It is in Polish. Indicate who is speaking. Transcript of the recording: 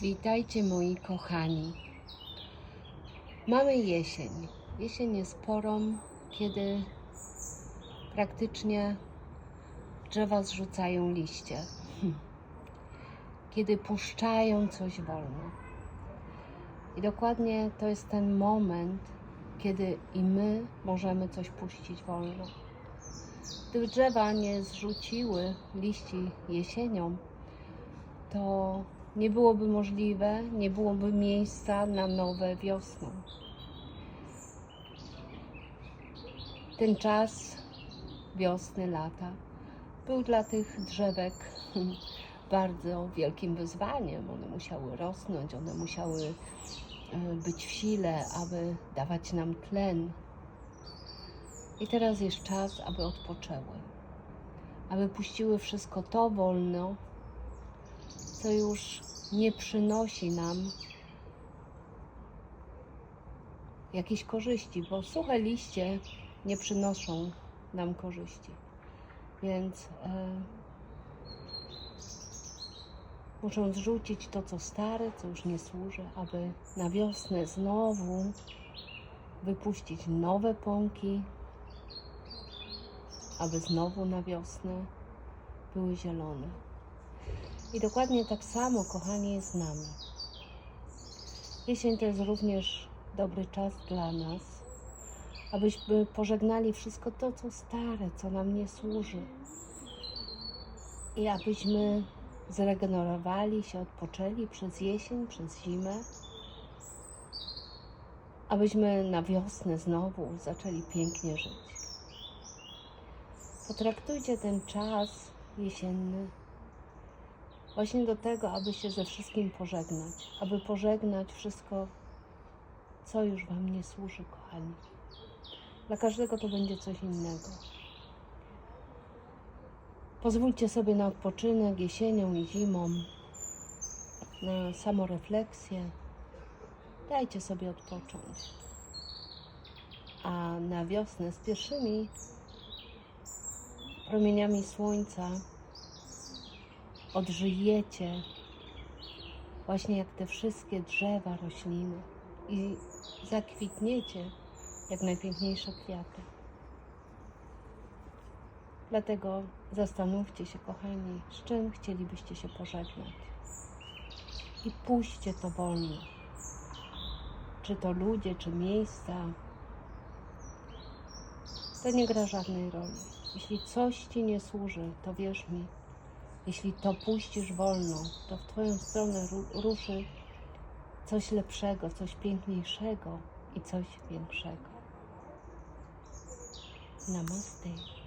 Speaker 1: Witajcie moi kochani. Mamy jesień. Jesień jest porą, kiedy praktycznie drzewa zrzucają liście. Hmm. Kiedy puszczają coś wolno. I dokładnie to jest ten moment, kiedy i my możemy coś puścić wolno. Gdyby drzewa nie zrzuciły liści jesienią, to nie byłoby możliwe, nie byłoby miejsca na nowe wiosną. Ten czas wiosny, lata był dla tych drzewek bardzo wielkim wyzwaniem. One musiały rosnąć, one musiały e, być w sile, aby dawać nam tlen. I teraz jest czas, aby odpoczęły, aby puściły wszystko to wolno, co już nie przynosi nam jakiejś korzyści, bo suche liście nie przynoszą nam korzyści. Więc e, muszą zrzucić to, co stare, co już nie służy, aby na wiosnę znowu wypuścić nowe pąki, aby znowu na wiosnę były zielone. I dokładnie tak samo, kochani, jest z nami. Jesień to jest również dobry czas dla nas, abyśmy pożegnali wszystko to, co stare, co nam nie służy. I abyśmy zregenerowali się, odpoczęli przez jesień, przez zimę, abyśmy na wiosnę znowu zaczęli pięknie żyć. Potraktujcie ten czas jesienny właśnie do tego, aby się ze wszystkim pożegnać, aby pożegnać wszystko, co już Wam nie służy, kochani. Dla każdego to będzie coś innego. Pozwólcie sobie na odpoczynek jesienią i zimą, na samorefleksję. Dajcie sobie odpocząć. A na wiosnę z pierwszymi promieniami słońca odżyjecie, właśnie jak te wszystkie drzewa, rośliny i zakwitniecie jak najpiękniejsze kwiaty. Dlatego zastanówcie się, kochani, z czym chcielibyście się pożegnać. I puśćcie to wolno. Czy to ludzie, czy miejsca. To nie gra żadnej roli. Jeśli coś ci nie służy, to wierz mi, jeśli to puścisz wolno, to w Twoją stronę ru- ruszy coś lepszego, coś piękniejszego i coś większego. Namaste.